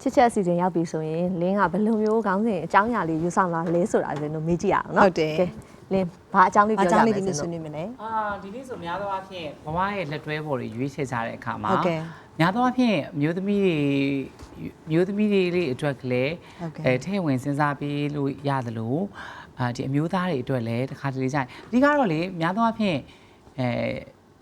ချစ်ချက်အစီအစဉ်ရောက်ပြီဆိုရင်လင်းကဘယ်လိုမျိုးခေါင်းစဉ်အကြောင်းအရာလေးယူဆောင်လာလဲဆိုတာလည်းတို့မေးကြည့်ရအောင်နော်ဟုတ်တယ်ကဲလင်းဘာအကြောင်းလေးအားပြောကြောကြင့်မလေးလဲဒီနေ့ဆိုဆွေးတော့နွေးမလဲအာဒီနေ့ဆိုများသောအားဖြင့်ဘဝရဲ့လက်တွဲပေါ်တွေရွေးချယ်ကြတဲ့အခါမှာဟုတ်ကဲ့များသောအားဖြင့်မျိုးသမီးတွေမျိုးသမီးတွေလေးအတွက်ကလည်းဟုတ်ကဲ့အဲထဲဝင်စဉ်းစားပြီးလို့ရတယ်လို့အာဒီအမျိုးသားတွေအတွက်လည်းတစ်ခါတလေကြာရင်အဓိကတော့လေများသောအားဖြင့်အဲ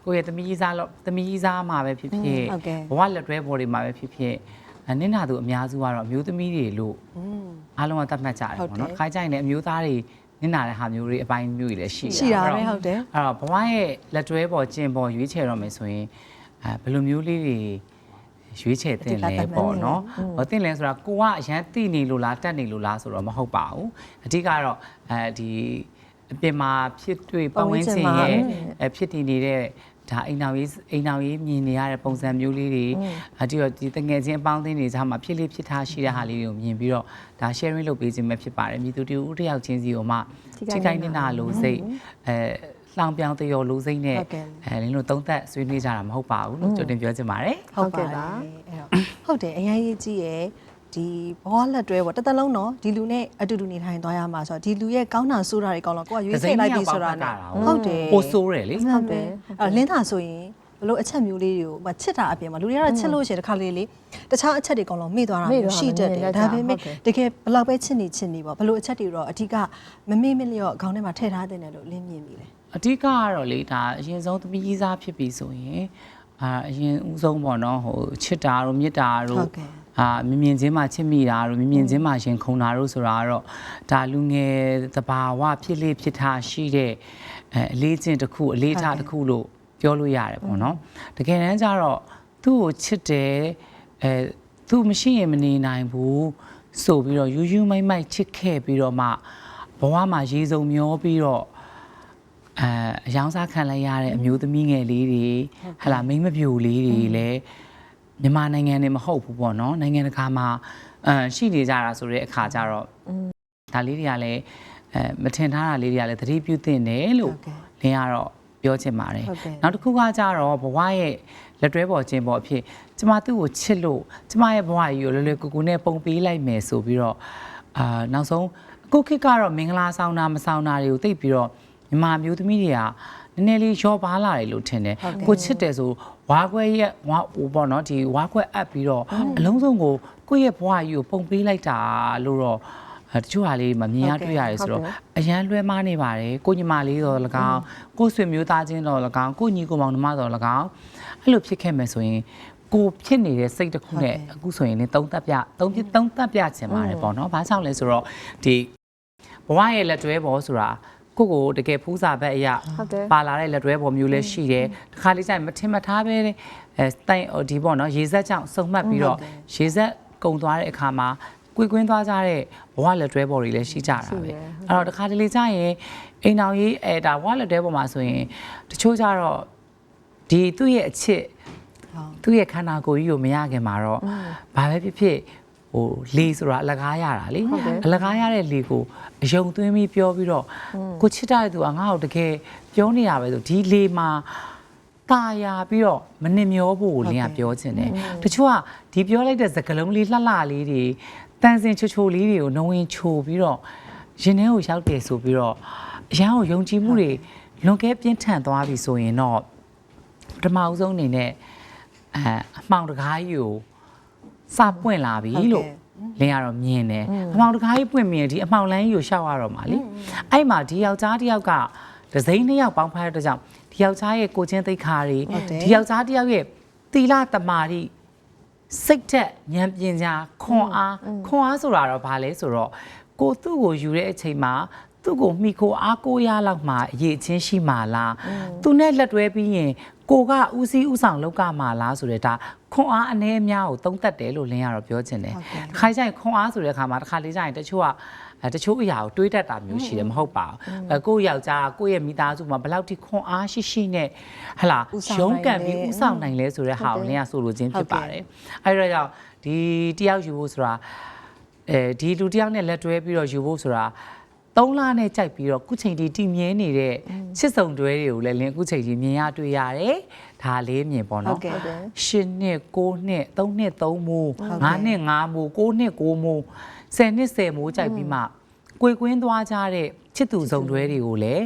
ကိုယ့်ရဲ့သမီးကြီးစားလို့သမီးကြီးစားမှာပဲဖြစ်ဖြစ်ဟုတ်ကဲ့ဘဝလက်တွဲပေါ်တွေမှာပဲဖြစ်ဖြစ်အ နင့်နာသူအများစုကတော့အမျိုးသမီးတွေလို့อืมအားလုံးကသတ်မှတ်ကြတယ်ဟုတ်ပေါ့တယ်နော်တစ်ခါကျရင်လည်းအမျိုးသားတွေနင့်နာတဲ့ဟာမျိုးတွေအပိုင်းမျိုးတွေလည်းရှိရှိတာပဲအဲ့တော့ဟုတ်တယ်အဲ့တော့ဘဝရဲ့လက်တွဲပေါ်ကျင်ပေါ်ရွေးချယ်တော့မယ်ဆိုရင်အဲဘယ်လိုမျိုးလေးတွေရွေးချယ်တင်လဲပေါ့နော်ဟောတင်လဲဆိုတာကိုကအရန်တိနေလို့လားတက်နေလို့လားဆိုတော့မဟုတ်ပါဘူးအဓိကတော့အဲဒီအပြင်မှာဖြစ်တွေ့ပတ်ဝန်းကျင်ရဲ့အဲဖြစ်တည်နေတဲ့ ဒါအိမ်တော်ရေးအိမ်တော်ရေးမြင်နေရတဲ့ပုံစံမျိုးလေးတွေအတီတော့ဒီတငယ်ချင်းအပေါင်းအသင်းတွေကြားမှာဖြစ်လေးဖြစ်ထားရှိတဲ့ဟာလေးတွေကိုမြင်ပြီးတော့ဒါ sharing လုပ်ပေးခြင်းပဲဖြစ်ပါတယ်မြည်သူတူဦးတစ်ယောက်ချင်းစီကိုမှထိခိုက်နေတာလို့စိတ်အဲလောင်ပြောင်တရော်လို့စိတ်နဲ့ဟုတ်ကဲ့အဲလင်းတို့သုံးသက်ဆွေးနွေးကြတာမဟုတ်ပါဘူးလို့ကြိုတင်ပြောချင်ပါတယ်ဟုတ်ကဲ့ပါအဲ့တော့ဟုတ်တယ်အရင်ရေးကြည့်ရယ် ဒီဘဝလက်တွဲပေါ့တစ်သက်လုံးတော့ဒီလူနဲ့အတူတူနေထိုင်သွားရမှာဆိုတော့ဒီလူရဲ့ကောင်းတာဆိုးတာတွေကောင်းတော့ကိုကရွေးချယ်လိုက်ပြီဆိုတာနဲ့ဟုတ်တယ်ပိုဆိုးတယ်လေဟုတ်တယ်အဲ့လင်းသာဆိုရင်ဘလို့အချက်မျိုးလေးတွေကိုမချစ်တာအပြင်မှာလူတွေကတော့ချစ်လို့ရှိရင်တစ်ခါလေးလေတခြားအချက်တွေကောင်းလို့မေ့သွားတာမျိုးရှိတတ်တယ်ဒါပေမဲ့တကယ်ဘလောက်ပဲချစ်နေချစ်နေပေါ့ဘလို့အချက်တွေတော့အဓိကမမေ့မလျော့ခေါင်းထဲမှာထည့်ထားတဲ့တယ်လို့လင်းမြင်ပြီလေအဓိကကတော့လေဒါအရင်ဆုံးသမီးကြီးစားဖြစ်ပြီဆိုရင်အာအရင်ဦးဆုံးပေါ့နော်ဟိုချစ်တာတို့မေတ္တာတို့ဟုတ်ကဲ့ အာမြင်မြင်ချင်းမှချစ်မိတာတို့မြင်မြင်ချင်းမှရှင်ခုန်တာတို့ဆိုတာကတော့ဒါလူငယ်တဘာဝဖြစ်လေဖြစ်ထားရှိတဲ့အဲအလေးချင်းတစ်ခုအလေးထားတစ်ခုလို့ပြောလို့ရတယ်ပေါ့နော်တကယ်တမ်းကျတော့သူ့ကိုချစ်တယ်အဲသူမရှိရင်မနေနိုင်ဘူးဆိုပြီးတော့ယူယူမိုက်မိုက်ချစ်ခဲ့ပြီးတော့မှဘဝမှာရေစုံမျောပြီးတော့အဲအယောင်စားခံလိုက်ရတဲ့အမျိုးသမီးငယ်လေးတွေဟလာမိန်းမပြူလေးတွေလည်း မြန်မာနိုင်ငံနေမဟုတ်ဘူးပေါ့နော်နိုင်ငံတကာမှာအဲရှိနေကြတာဆိုတဲ့အခါကျတော့ဒါလေးတွေကလည်းအဲမထင်ထားတာလေးတွေကလည်းသတိပြုသင့်တယ်လို့ဟုတ်ကဲ့လင်းကတော့ပြောချင်ပါတယ်ဟုတ်ကဲ့နောက်တစ်ခုကကြတော့ဘဝရဲ့လက်တွဲပေါ်ခြင်းပေါ်အဖြစ်ကျမသူ့ကိုချစ်လို့ကျမရဲ့ဘဝကြီးကိုလွယ်လွယ်ကူကူနဲ့ပုံပေးလိုက်မယ်ဆိုပြီးတော့အာနောက်ဆုံးအခုခေတ်ကတော့မင်္ဂလာဆောင်တာမဆောင်တာတွေကိုသိပ်ပြီးတော့မြန်မာမျိုးသမီးတွေကနည်းနည်းလေးရောပါလာတယ်လို့ထင်တယ်ဟုတ်ကဲ့ကိုချစ်တယ်ဆို ဝါခွဲရဲ့ဝါဟိုပေါ့နော်ဒီဝါခွဲအပ်ပြီးတော့အလုံးစုံကိုကိုယ့်ရဲ့ဘဝကြီးကိုပုံပေးလိုက်တာလို့တော့အဲတချို့ဟာလေးမမြင်ရဟုတ်ကဲ့တွေ့ရတယ်ဆိုတော့ဟုတ်ကဲ့အရန်လွဲမားနေပါတယ်ကိုညီမလေးတော့၎င်းကိုဆွေမျိုးသားချင်းတော့၎င်းကိုညီကိုမောင်နှမတော့၎င်းအဲ့လိုဖြစ်ခဲ့မယ်ဆိုရင်ကိုဖြစ်နေတဲ့စိတ်တစ်ခုနဲ့ဟုတ်ကဲ့အခုဆိုရင်လည်းသုံးသက်ပြသုံးပြသုံးသက်ပြချင်ပါတယ်ပေါ့နော်။ဘာကြောင့်လဲဆိုတော့ဒီဘဝရဲ့လက်တွဲပေါ်ဆိုတာ ကိုကိုတကယ်ဖူးစာဘက်အရာဟုတ်တယ် ပါလာတဲ့လက်တွဲပေါ်မျိုးလည်းရှိတယ်။တစ်ခါလေးကျရင်မထင်မထားပဲအဲတိုင်ဒီပေါ့နော်ရေစက်ကြောင့်စုံမှတ်ပြီးတော့ရေစက်ကုံသွားတဲ့အခါမှာကွေကွင်းသွားကြတဲ့ဘဝလက်တွဲပေါ်တွေလည်းရှိကြတာရှိပဲတယ်။အဲ့တော့တစ်ခါတလေကျရင်အိမ်အောင်ရေးအဲဒါဘဝလက်တွဲပေါ်မှာဆိုရင်တချို့ကြတော့ဒီသူ့ရဲ့အချစ်ဟုတ်သူ့ရဲ့ခန္ဓာကိုယ်ကြီးကိုမရခင်မှာတော့ဘာပဲဖြစ်ဖြစ် ဟိုလေဆိုတာအလကားရတာလေဟုတ်တယ်အလကားရတဲ့လေကိုအယုံသွင်းပြီးပြောပြီးတော့ကိုချစ်တဲ့သူကငါ့ကိုတကယ်ပြောနေရပဲဆိုဒီလေမှာตาရပြီးတော့မနှင်မျောဖို့လင်းကပြောချင်တယ်တချို့ကဒီပြောလိုက်တဲ့စကလုံးလေးလှလှလေးတွေတန်စင်ချိုချိုလေးတွေကိုနှဝင်ချိုပြီးတော့ရင်ထဲကိုရောက်တယ်ဆိုပြီးတော့အရန်ကိုယုံကြည်မှုတွေလွန်ကဲပြင်းထန်သွားပြီဆိုရင်တော့ပထမအဦးဆုံးအနေနဲ့အဲအမှောင်တကားကြီးကို စပွင့်လာပြီဟုတ်ကဲ့လို့လင်းကတော့မြင်တယ်အမှောင်တကားကြီးပွင့်မြင်ဒီအမှောင်လန်းကြီးကိုရှောက်ရတော့မှာလေအဲ့မှာဒီယောက်ျားတစ်ယောက်ကဒဇိမ့်နှစ်ယောက်ပေါင်းဖက်တဲ့ကြောင့်ဒီယောက်ျားရဲ့ကိုချင်းသိက္ခာတွေဟုတ်တယ်ဒီယောက်ျားတစ်ယောက်ရဲ့တီလာတမာရီစိတ်သက်ဉာဏ်ပညာခွန်အားခွန်အားဆိုတာတော့ဘာလဲဆိုတော့ကိုသူ့ကိုယူတဲ့အချိန်မှာ သူ့ကိုမိခိုအားကိုးရလောက်မှအရေးချင်းရှိမှလားသူနဲ့လက်တွဲပြီးရင်ကိုကဦးစီးဦးဆောင်လောက်ကမှလားဆိုတဲ့ဒါခွန်အားအ ਨੇ အများကိုသုံးသက်တယ်လို့လင်းရတော့ပြောချင်တယ်ဟုတ်ကဲ့တစ်ခါကျရင်ခွန်အားဆိုတဲ့အခါမှာတစ်ခါလေးကျရင်တချို့ကအဲတချို့အရာကိုတွေးတတ်တာမျိုးရှိတယ်မဟုတ်ပါဘူးအဲကိုယ့်ယောက်ျားကိုယ့်ရဲ့မိသားစုမှာဘယ်လောက်ထိခွန်အားရှိရှိနဲ့ဟလာဦးဆောင်ရုန်းကန်နိုင်ပြီးလဲဦးဆောင်နိုင်လဲဆိုတဲ့ဟာကိုလင်းကဆိုလိုခြင်းဖြစ်ပါတယ်အဲဒါကြောင့်ဒီတယောက်ယူဖို့ဆိုတာအဲဒီလူတယောက်နဲ့လက်တွဲပြီးတော့ယူဖို့ဆိုတာ သုံးလနဲ့ကြိုက်ပြီးတော့ခုချိန်ဒီတည်မြဲနေတဲ့ချစ်စုံတွဲတွေကိုလည်းလင်းအခုချိန်ဒီမြင်ရတွေ့ရတယ်ဒါလေးမြင်ပေါ့ဟုတ်နော်ကဲ့ရှစ်နှစ်ကိုးနှစ်သုံးနှစ်သုံးမိုးငါးနှစ်ငါးမိုးကိုးနှစ်ကိုးမိုးဆယ်နှစ်ဆယ်မိုးကြိုက်ပြီးမှကိုယ်ကွင်းသွားကြတဲ့ချစ်သူစုံတွဲတွေကိုလည်း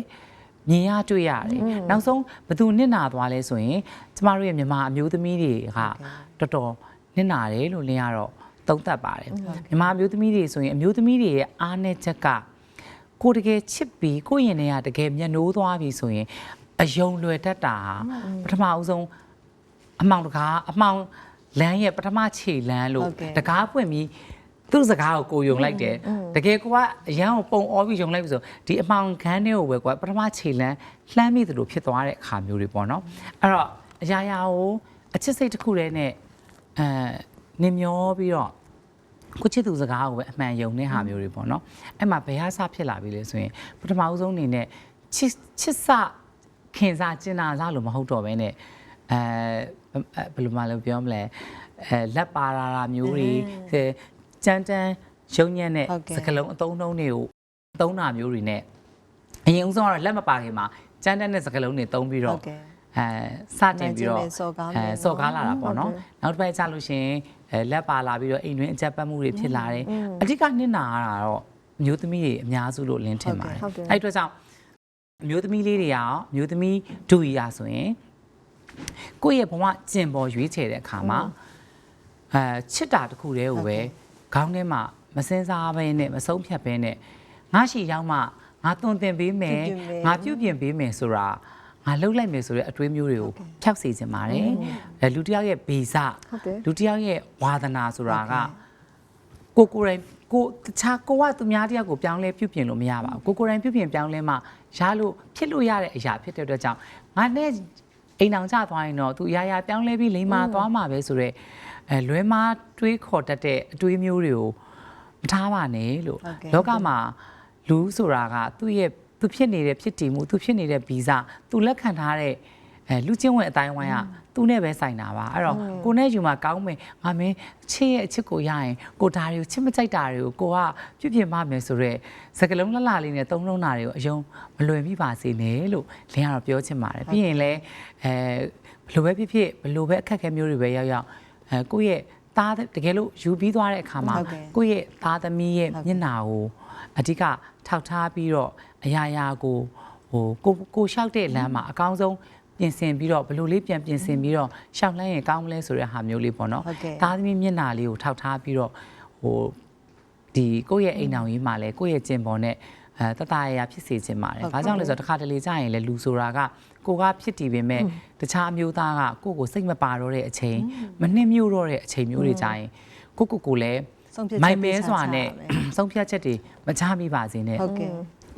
မြင်ရတွေ့ရတယ်နောက်ဆုံးဘသူနစ်နာသွားလဲဆိုရင်ကျမတို့ရဲ့မြန်မာအမျိုးသမီးတွေကတော်တော်နစ်နာတယ်လို့လင်းရတော့သုံးသပ်ပါတယ်မြန်မာအမျိုးသမီးတွေဆိုရင်အမျိုးသမီးတွေရဲ့အားနည်းချက်က ကိုယ်တကယ်ချစ်ပြီးကိုယ့်ရင်ထဲကတကယ်မျက်နှိုးသွားပြီဆိုရင်အယုံလွယ်တတ်တာဟာပထမအဦးဆုံးအမောင်တကားအမောင်လမ်းရဲ့ပထမခြေလမ်းလို့ဟုတ်ကဲ့တကားဖွင့်ပြီးသူ့စကားကိုကိုယုံလိုက်တယ်တကယ်ကိုကအရန်ကိုပုံအောပြီးယုံလိုက်ပြီဆိုဒီအမောင်ခန်းတွေကိုပဲကွာပထမခြေလမ်းလှမ်းမိသလိုဖြစ်သွားတဲ့အခါမျိုးတွေပေါ့နော်အဲ့တော့အရာရာကိုအချစ်စိတ်တစ်ခုတည်းနဲ့အဲနင်မျောပြီးတော့ ကိုချစ်သူစကားကိုပဲအမှန်ယုံတဲ့ဟာမျိုးတွေပေါ့နော်အဲ့မှာဘယ်ဟာစဖြစ်လာပြီလဲဆိုရင်ပထမဦးဆုံးအနေနဲ့ချစ်ချစ်စခင်စားကျင်နာစားလို့မဟုတ်တော့ဘဲနဲ့အဲဘယ်လိုမှလည်းပြောမလဲအဲလက်ပါလာတာမျိုးတွေအဲကြမ်းတမ်းရုံညံ့တဲ့ဟုတ်ကဲ့စကလုံးအသုံးနှုန်းတွေကိုသုံးတာမျိုးတွေနဲ့အရင်ဦးဆုံးကတော့လက်မပါခင်မှာကြမ်းတမ်းတဲ့စကလုံးတွေသုံးပြီးဟုတော့တ်ကဲ့ အဲစတင်ပြီးတော့နာကျင်မယ်စော်ကားမယ်အဲနော်စော်ကားလာတာပေါ့နော်နောက်တစ်ပတ်ကျလို့ရှရင်အဲလက်ပါလာပြီးတော့အိမ်တွင်းအကြက်ပတ်မှုတွေဖြစ်လာတယ်အဓိကနစ်နာရတာတော့အမျိုးသမီးတွေအများစုလို့လင်းထင်ပါတယ်ဟုတ်ကဲ့အဲ့ဒီအတွက်ကြောင့်အမျိုးသမီးလေးတွေရောအမျိုးသမီးဒူရီယာဆိုရင်ကိုယ့်ရဲ့ဘဝကျင်ပေါ်ရွေးချယ်တဲ့အခါမှာအဲချစ်တာတစ်ခုတည်းကိုပဲခေါင်းထဲမှာမစင်စားဘဲနဲ့မဆုံးဖြတ်ဘဲနဲ့ငါရှိရောက်မှငါသွန်သင်ပေးမယ်ပြုပြင်မယ်ငါပြုပြင်ပေးမယ်ဆိုတာ ငါလှုပ်လိုက်မယ်ဆိုတဲ့အတွေးမျိုးတွေကိုဖြောက်စေချင်ပါတယ်အဲလူတစ်ယောက်ရဲ့ဗီဇဟုတ်တယ်လူတစ်ယောက်ရဲ့ဝါသနာဆိုတာကကိုကိုယ်တိုင်ကိုတခြားကိုကသူများတယောက်ကိုပြောင်းလဲပြုပြင်လို့မရပါဘူးကိုကိုယ်တိုင်ပြုပြင်ပြောင်းလဲမှရလို့ဖြစ်လို့ရတဲ့အရာဖြစ်တဲ့အတွက်ကြောင့်ငါနဲ့အိမ်အောင်ကျသွားရင်တော့သူအရာရာပြောင်းလဲပြီးလိမ္မာသွားမှာပဲဆိုတော့အဲလွဲမားတွေးခေါ်တတ်တဲ့အတွေးမျိုးတွေကိုမထားပါနဲ့လို့ဟုတ်ကဲ့လောကမှာလူဆိုတာကသူ့ရဲ့ သူဖြစ်နေတဲ့ဖြစ်တည်မှုသူဖြစ်နေတဲ့ဗီဇသူလက်ခံထားတဲ့အဲလူချင်းဝင်အတိုင်းဝိုင်းကသူနဲ့ပဲဆိုင်တာပါအဲ့တော့ကိုနဲ့ယူမှာကောင်းမယ်ငါမင်းချစ်ရဲ့အချစ်ကိုရရင်ကိုဒါတွေကိုချစ်မကြိုက်တာတွေကိုကိုကပြုပြင်မမယ်ဆိုတော့စကလုံးလှလှလေးနဲ့သုံးလုံးတာတွေကိုအယုံမလွယ်မိပါစေနဲ့လို့လင်းကတော့ပြောချင်ပါတယ်ပြီးရင်လည်းအဲဘယ်လိုပဲဖြစ်ဖြစ်ဘယ်လိုပဲအခက်အခဲမျိုးတွေပဲရောက်ရောက်အဲကိုယ့်ရဲ့သားတကယ်လို့ယူပြီးသွားတဲ့အခါမှာဟုတ်ကဲ့ကိုယ့်ရဲ့သားသမီးရဲ့မျက်နှာကို အဓိကထောက်ထားပြီးတော့အရာရာကိုဟိုကိုကိုလျှောက်တဲ့လမ်းမှာအကောင်းဆုံးပြင်ဆင်ပြီးတော့ဘယ်လိုလေးပြန်ပြင်ဆင်ပြီးတော့ရှောက်လှမ်းရင်ကောင်းမလဲဆိုတဲ့ဟာမျိုးလေးပေါ့နော်ဟုတ်ကဲ့သားသမီးမျက်နှာလေးကိုထောက်ထားပြီးတော့ဟိုဒီကိုယ့်ရဲ့အိမ်အောင်ကြီးမှာလဲကိုယ့်ရဲ့ကျင်ပေါ်နဲ့အဲတတရရဖြစ်စေခြင်းပါတယ်ဟုတ်။ဘာကြောင့်လဲဆိုတော့တစ်ခါတလေကြာရင်လဲလူဆိုတာကကိုကဖြစ်တည်ပေမဲ့တခြားအမျိုးသားကကိုယ့်ကိုစိတ်မပါတော့တဲ့အချိန်မနှိမ့်မြို့တော့တဲ့အချိန်မျိုးတွေကြာရင်ကိုကိုကိုလည်း ဆုံးဖြတ်ချက်မိုင်မဲစွာနဲ့ပေးချာဆုံးဖြတ်ချက်တွေမချမိပါစေနဲ့ဟုတ်ကဲ့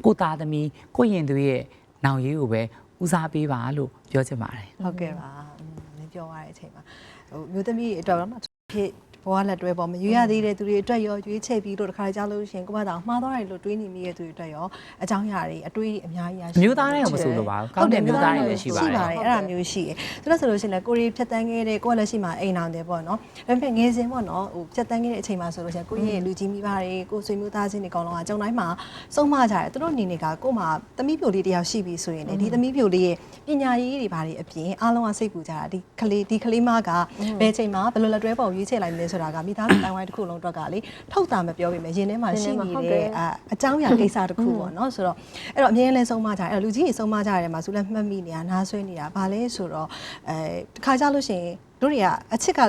ကိုသားသမီးကိုရင်သွေးရဲ့နောင်ရေးကိုပဲဦးစားပေးပါလို့ပြောချင်ပါတယ်ဟုတ်ကဲ့ပါอืมနင်ပြောရတဲ့အချိန်မှာဟိုမျိုးသမီးအတွက်တော့နော်ဖြစ် ဘဝလက်တွဲပေါ်မရွေးရသေးတဲ့သူတွေအတွက်ရောရွေးချယ်ပြီးတော့တခါကြားလို့ရှိရင်ကိုမတောင်မှားသွားတယ်လို့တွေးနေမိတဲ့သူတွေအတွက်ရောအကြောင်းအရာတွေအတွေးအများကြီးရရှိအမျိုးသားတွေကမဆိုလိုပါဘူးကောင်းတဲ့မျိုးသားတွေလည်းရှိပါတယ်ရှိပါတယ်အဲ့ဒါမျိုးရှိတယ်သူတို့ဆိုလို့ရှိရင်လည်းကိုရီဖြတ်တန်းခဲ့တဲ့ကိုယ့်လက်ရှိမှာအိမ်အောင်တယ်ပေါ့နော်ဒါပေမဲ့ငယ်စဉ်ပေါ့နော်ဟိုဖြတ်တန်းခဲ့တဲ့အချိန်မှာဆိုလို့ရှိရင်ကိုယ့်ရဲ့လူကြီးမိဘတွေကိုယ်ဆွေမျိုးသားချင်းတွေအကောင်လုံးကကြုံတိုင်းမှာစုံမကြတယ်သူတို့အနေနဲ့ကကိုယ့်မှာသမီးပြိုလေးတယောက်ရှိပြီဆိုရင်လေဒီသမီးပြိုလေးရဲ့ပညာရေးတွေဘာတွေအပြင်အားလုံးကစိတ်ပူကြတာဒီကလေးဒီကလေးမကဘယ်ချိန်မှာဘယ်လိုလက်တွဲပေါ်ရွေးချယ်လိုက်မလဲဆိုတာကမိသားစုတိုင်းဝိုင်းတစ်ခုလုံးအတွက်ကလေထုတ်တာမပြောပေမဲ့ရင်ထဲမှာရှိနေဟုတ်တကဲ့ယ်အာအကြောင်းအရာကိစ္စတစ်ခုပေါ့နော်ဆိုတော့အဲ့တော့အမြဲတမ်းဆုံးမကြတယ်အဲ့တော့လူကြီးတွေဆုံးမကြတယ်မှာသူလည်းမှတ်မိနေတာနားဆွဲနေတာဘာလဲဆိုတော့အဲတစ်ခါကြလို့ရှိရင်တို့တွေကအချစ်က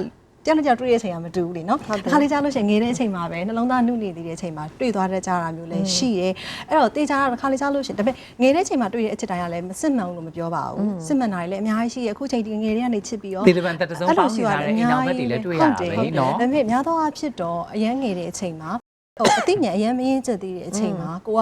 တယောက်နဲ့တယောက်တွေ့တဲ့အချိန်ကမတူဘူးလေနော်တစ်ခါလေးကြားလို့ရှိရင်ငယ်တဲ့အချိန်မှာပဲနှလုံးသားနုနေသေးတဲ့အချိန်မှာတွေ့သွားတတ်ကြတာမျိုးလည်းရှိရဲအဲ့တော့တေးကြတာတစ်ခါလေးကြားလို့ရှိရင်ဒါပေမဲ့ငယ်တဲ့အချိန်မှာတွေ့တဲ့အချစ်တိုင်းကလည်းမစစ်မှန်ဘူးလို့မပြောပါဘူးစစ်မှန်တာတွေလည်းအများကြီးရှိရဲအခုချိန်ဒီငယ်တွေကနေချစ်ပြီးတော့ ဒီတစ်ပတ်တစ်စုံပေါင်းနေတာလည်းအိမ်အောင်ဘက်တွေလည်းတွေ့ရတာပဲနော်ဒါပေမဲ့များသောအားဖြင့်တော့အရန်ငယ်တဲ့အချိန်မှာဟိုအသိဉာဏ်အရန်မရင်းချက်သေးတဲ့အချိန်မှာကိုက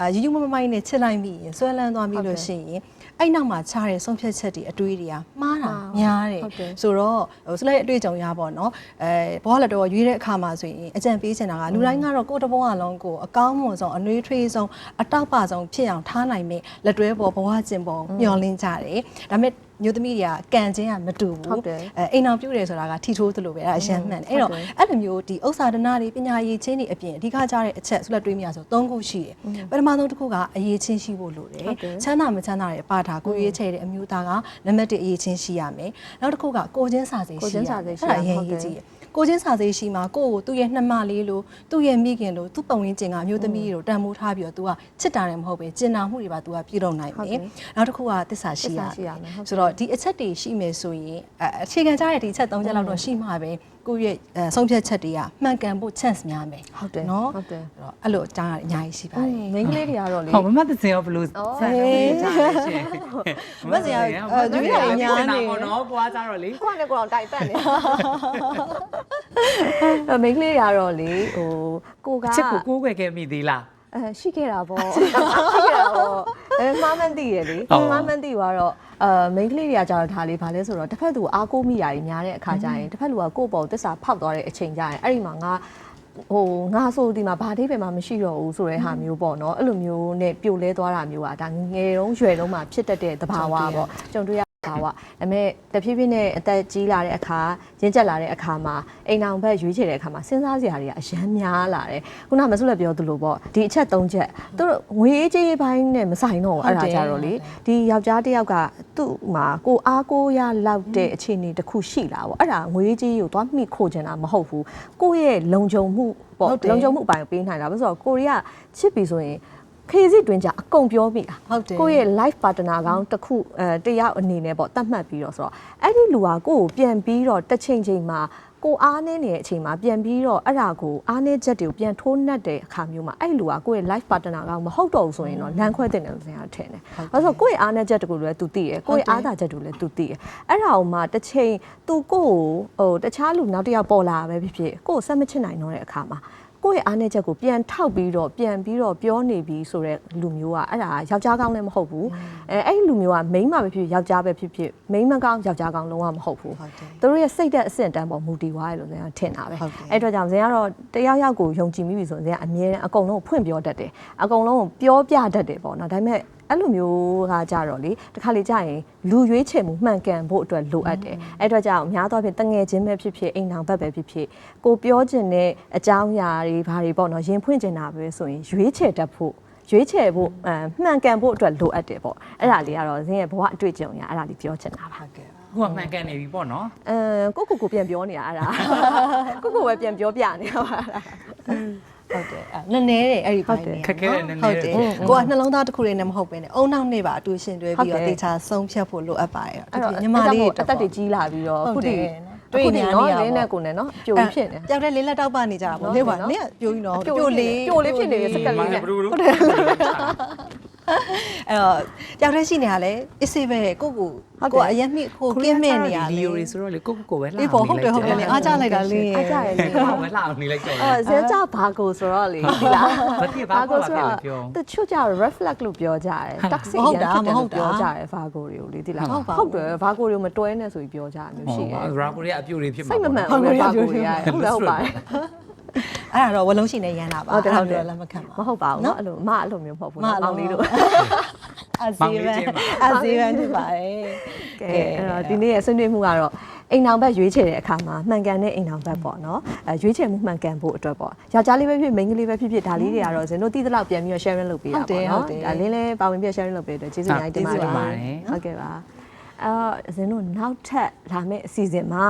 အာယူယူမမမိုင်းနဲ့ချစ်လိုက်မိရင်ဆွဲလန်းသွားမိလို့ရှိရင် အဲ့နောက်မှာခြားတဲ့ဆုံးဖြတ်ချက်တွေအတွေးတွေကမှားတာများတယ်ဟုတ်တယ်ဆိုတော့ဟိုစလိုက်အတွေ့အကြုံရပါတော့အဲဘောလက်တော့ရွေးတဲ့အခါမှာဆိုရင်အကြံပေးချင်တာကလူတိုင်းကတော့ကိုယ့်တစ်ဘဝလုံးကိုအကောင်းမွန်ဆုံးအနှွေးထွေးဆုံးအတောက်ပဆုံးဖြစ်အောင်ထားနိုင်မယ်လက်တွဲပေါ်ဘဝကျင်ပေါ်မျှော်လင့်ကြတယ်ဒါပေမဲ့ မျိုးသမီးတွေကကန်ချင်းကမတူဟုတ်ဘူးတယ်အဲအိမ်အောင်ပြုတယ်ဆိုတာကထီထိုးသလိုပဲအဲ့ဒါအရန်မှန်တယ်အဲ့တော့ဟုတ်တယ်အဲ့လိုမျိုးဒီဥစ္စာဒနာတွေပညာရေးချင်းတွေအပြင်အဓိကကြတဲ့အချက်ဆုလက်တွေးမိရဆို၃ခုရှိတယ်ပထမဆုံးတစ်ခုကအရေးချင်းရှိဖို့လိုတယ်ဟုတ်တယ်ချမ်းသာမချမ်းသာတွေပါတာကိုရေးချဲ့တဲ့အမျိုးသားကနံပါတ်1အရေးချင်းရှိရမယ်နောက်တစ်ခုကကိုချင်းစာစိတ်ကိုယ်ရှိချင်းရစာမယ်စိတ်ရှိအဲ့ဒါအရင်ရဟုတ်တယ်ရေးကြည့်တယ် ကိုချင်းစာစိတ်ရှိမှာကိုယ့်ကိုသူ့ရဲ့နှမလေးလို့သူ့ရဲ့မိခင်လို့သူ့ပုံရင်းကျင်ကအမျိုးသမီးတို့တန်မိုးထားပြီးတော့ तू ကချစ်တာလည်းမဟုတ်ပဲကျင်နာမှုတွေပါ तू ကပြုလုပ်နိုင်ဟုတ်မယ်တယ်နောက်တစ်ခုကသစ္စာရှိရသစ္စာရှိရမယ်ဟုတ်တယ်ဆိုတော့ဒီအချက်တွေရှိမယ်ဆိုရင်အဲအခြေခံကြတဲ့ဒီအချက်၃ချက်လောက်တော့ရှိမှာပဲကိုယ့်ရဲ့အဲဆုံးဖြတ်ချက်တွေကမှန်ကန်ဖို့ chance များမယ်ဟုတ်တယ်နော်ဟုတ်တယ်အဲ့တော့အဲ့လိုအကြောင်းအရာတွေအများကြီးရှိပါတယ် မိန်းကလေးတွေကတော့လေဟုတ်မမသစင်ရောဘလို့အော်ဆန်လို့ထားလဲရှင်မစင်ရောအဲဒုတိယအများနေပေါ့နော်ပွားကြတော့လေကိုကလည်းကိုတော့တိုင်ပတ်နေအဲမိန်းကလေးတွေကတော့လေဟိုကိုက ချစ်ကိုကိုးကွယ်ခဲ့မိသေးလား အဲရှိခဲ့တာပေါ့ရှိခဲ့တာပေါ့အဲမှားမှန်းသိရလေဟုတ်မှားမှန်းသိသွားတော့အဲမိန်းကလေးတွေကကြာတော့ဒါလေးဗာလဲဆိုတော့တစ်ဖက်သူအားကိုးမိတာကြီးများတဲ့အခါကျရင်တစ်ဖက်လူကကိုယ့်ပေါ်တစ္ဆာဖောက်သွားတဲ့အချိန်ကျရင်အဲ့ဒီမှာငါဟိုငါဆိုဒီမှာဘာတိပဲမှမရှိတော့ဘူးဆိုတဲ့ဟာမျိုးပေါ့နော်အဲ့လိုမျိုးနဲ့ပြိုလဲသွားတာမျိုးอ่ะဒါငယ်တုန်းရွယ်တုန်းမှာဖြစ်တတ်တဲ့သဘာဝပေါ့ကြုံတွေ့ရ ပါဝဒါပေမဲ့တဖြည်းဖြည်းနဲ့အသက်ကြီးလာတဲ့အခါရင့်ကျက်လာတဲ့အခါမှာအိမ်အောင်ဘက်ရွေးချယ်တဲ့အခါမှာစဉ်းစားစရာတွေကအများများလာတယ်ခုနမဆုလက်ပြောသလိုပေါ့ဒီအချက်၃ချက်သူတို့ငွေအေးကြေးပိုင်းနဲ့မဆိုင်တော့ဘူးအဲ့ဒါကြတော့လေဒီယောက်ျားတစ်ယောက်ကသူ့မှာကိုအားကိုရလောက်တဲ့အခြေအနေတစ်ခုရှိလာပေါ့အဲ့ဒါငွေအေးကြေးကိုသွားမိခိုချင်တာမဟုတ်ဘူးကိုယ့်ရဲ့လုံခြုံမှုပေါ့ဟုတ်တယ်လုံခြုံမှုအပိုင်းကိုပေးနိုင်တာဘာလို့ဆိုတော့ကိုရီးယားချစ်ပြီဆိုရင် ခေတ်စစ်တွင်ကြအကုန်ပြောမိတာ ဟုတ်တယ် ကိုယ့်ရဲ့ life partner ကောင်းတစ်ခုအဲတယောက်အနေနဲ့ပေါ့တတ်မှတ်ပြီးတော့ဆိုတော့အဲ့ဒီလူကကိုယ့်ကိုပြန်ပြီးတော့တစ်ချိန်ချိန်မှာကိုအားနေနေတဲ့အချိန်မှာပြန်ပြီးတော့အဲ့ဒါကိုအားနေချက်တွေကိုပြန်ထိုးနှက်တဲ့အခါမျိုးမှာအဲ့ဒီလူကကိုယ့်ရဲ့ life partner ကောင်းမဟုတ်တော့ဘူးဆိုရင်တော့လမ်းခွဲတင်တယ်လို့ဆရာထင်တယ်။ဘာလို့လဲဆိုတော့ကိုယ့်ရဲ့အားနေချက်တကူလည်း तू သိတယ်ကိုယ့်ရဲ့အားသာချက်တွေလည်း तू သိတယ်။အဲ့ဒါအောင်မှတစ်ချိန် तू ကိုယ့်ကိုဟိုတခြားလူနောက်တစ်ယောက်ပေါ်လာပဲဖြစ်ဖြစ်ကိုယ့်ကိုဆက်မချစ်နိုင်တော့တဲ့အခါမှာ ကိုယ့်ရဲ့အားနည်းချက်ကိုပြန်ထောက်ပြီးတော့ပြန်ပြီးတော့ပြောနေပြီဆိုတော့လူမျိုးကအဲ့ဒါယောက်ျားကောင်းလည်းမဟုတ်ဘူးအဲအဲ့ဒီလူမျိုးကမိန်းမပဲဖြစ်ဖြစ်ယောက်ျားပဲဖြစ်ဖြစ်မိန်းမကောင်းယောက်ျားကောင်းလုံးဝမဟုတ်ဘူးဟုတ်တယ်သူတို့ရဲ့စိတ်သက်အဆင့်တန်းပေါ်မူတည်သွားတယ်လို့ဇင်ကထင်တာပဲဟုတ်တယ်အဲ့အတွက်ကြောင့်ဇင်ကတော့တယောက်ယောက်ကိုယုံကြည်မိပြီဆိုရင်ဇင်ကအမြဲတမ်းအကုန်လုံးကိုဖွင့်ပြောတတ်တယ်အကုန်လုံးကိုပြောပြတတ်တယ်ပေါ့နော်ဒါပေမဲ့ အဲ့လိုမျိုးကကြတော့လေတခါလေကြာရင်လူရွေးချယ်မှုမှန်ကန်ဖို့အတွက်လိုအပ်တယ်အဲ့အတွက်ကြောင့်အများသောအားဖြင့်တငယ်ချင်းပဲဖြစ်ဖြစ်အိမ်ထောင်ဘက်ပဲဖြစ်ဖြစ်ကိုပြောချင်တဲ့အကြောင်းအရာတွေဘာတွေပေါ့နော်ရင်ဖွင့်ချင်တာပဲဆိုရင်ရွေးချယ်တတ်ဖို့ရွေးချယ်ဖို့အမ်မှန်ကန်ဖို့အတွက်လိုအပ်တယ်ပေါ့အဲ့ဒါလေးကတော့ဇင်းရဲ့ဘဝအတွေ့အကြုံရအဲ့ဒါလေးပြောချင်တာပါဟုတ်ကဲ့ပါကိုကမှန်ကန်နေပြီပေါ့နော်အဲကိုကိုကိုပြန်ပြောနေတာအဲ့ဒါကိုကိုပဲပြန်ပြောပြနေတာပါအဲ့ဒါ ဟုတ်တယ်အဲ့နည်းနည်းတယ်အဲ့ဒီပိုင်းနေခက်ခဲတယ်နည်းနည်းဟုတ်တယ်ကိုကနှလုံးသားတစ်ခုလေးနဲ့မဟုတ်ဘဲနဲ့အုံနောက်နဲ့ပါအတူရှင်တွဲပြီးတော့တေချာဆုံးဖြတ်ဖို့လိုအပ်ပါတယ်အဲ့တော့ညီမလေးအသက်တွေကြီးလာပြီးတော့ဟုခုတ်တတယ်ည်းတွေ့တွေ့နေနေရနော်နေရလင်းပေါ့နဲ့ကိုနဲ့နော်ပြိုပြီးဖြစ်နေပြောက်တဲ့လေးလက်တောက်ပနေကြတာပေါ့လေပါနင်းကပြိုကြီးနော်ပြိုလေးပြိုလေးဖြစ်နေတဲ့စကလေးနဲ့ဘလို့ အဲ့တော့ကြောက်တဲ့ရှိနေတာလေအစ်စေးပဲကိုကိုကိုအရင်မိကိုကင်းမဲ့နေရလီလေယိုရီဆိုတော့လေကိုကိုကိုပဲလှအေးပေါ့ဟုတ်တယ်ဟုတ်တယ်လေအားကြလိုက်တာလေးအားကြရလေဟောပဲလှအောင်နေလိုက်တော့အဲဇဲကြဘာကိုဆိုတော့လေဒီလားဘာတိဘာကိုပါဖြစ်လို့ပြောတချို့ကြ reflex လို့ပြောကြတယ် toxic မဟုတ်ရန်တာဖြစ်တယ်မဟုလို့တ်တာပြောကြတယ်ဘာကိုတွေကိုလေဒီလားဟုတ်ပါဘူးဟုတ်တယ်ဘာကိုတွေကိုမတွဲနဲ့ဆိုပြီးပြောကြတာမျိုးရှိတယ်ရာကိုရီးယားအပြိုတွေဖြစ်မှာစိတ်မမှန်ဘူးလေဘာကိုတွေကဟုတ်တယ်ဟုတ်ပါတယ် အဲ့ဒါတော့ဝလုံးရှိနေရန်တာပါ ဟုတ်တယ်ဟုတ်တယ် လက်မခံပါ မဟုတ်ပါဘူးเนาะအဲ့လိုအမအဲ့လိုမျိုးမဟုတ်ဘူး မ เนาะ အလုံး မောင်လေးတို့ အစီဗန်အစီဗန်ဖြစ်ပါတယ် ကဲအဲ့တော့ဒီနေ့ရဲ့ဆွေးနွေးမှုကတော့အိမ်အောင်ဘက်ရွေးချယ်တဲ့အခါမှာမှန်ကန်တဲ့အိမ်အောင်ဘက်ပေါ့နော်အဲရွေးချယ်မှုမှန်ကန်ဖို့အတွက်ပေါ့ယောက်ျားလေးပဲဖြစ်မိန်းကလေးပဲဖြစ်ဖြစ်ဒါလေးတွေကတော့ဇင်တို့တိတိလောက်ပြန်ပြီးတော့ sharing လုပ်ပေးတာပေါ့နော်ဒါလင်းလဲပါဝင်ပြီး sharing လုပ်ပေးတဲ့ကျေးဇူးများတင်ပါတယ်ဟုတ်ကဲ့ပါအဲဇင်တို့နောက်ထပ်လာမယ့်အစီအစဉ်မှာ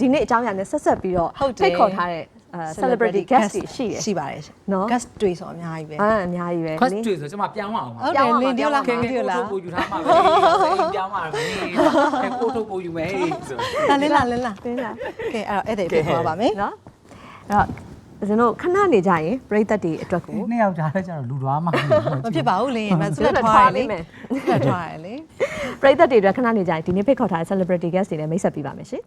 ဒီနေ့အကြောင်းအရာနဲ့ဆက်ဆက်ပြီးတော့ဖိတ်ခေါ်ထားတဲ့ celebrity guest တွေရှိတယ်ရှိပါတယ်ရှင်နော် guest တွေဆိုအများကြီးပဲ အာအများကြီးပဲခွတ်တွေဆိုကျွန်မပြောင်းအောင်ပါဟုတ်တယ်လင်းဒီလားခဲခဲဒီကိုလားထုတ်ကိုယူထားမှာပဲပြောင်းမှာပဲခဲကိုထုတ်ကိုယူမယ်ဆိုလာလင်းလာလင်းလာတင်းလားကဲအဲ့တော့အဲ့ဒါပြေခေါ်ပါမယ်နော်အဲ့တော့ဇင်တို့ခဏနေကြရင်ပရိသတ်တွေအတွက်ကိုနှစ်ယောက်ကြားလဲကျတော့လူသွားမှာမဖြစ်ပါဘူးလင်းရင်မဆွဲဆွဲထွားထွားရလိလေမ့်မယ်ဆွဲထွားရလေပရိသတ်တွေအတွက်ခဏနေကြရင်ဒီနေ့ဖိတ်ခေါ်ထားတဲ့ celebrity guest တွေနဲ့မိတ်ဆက်ပေးပါမယ်ရှင်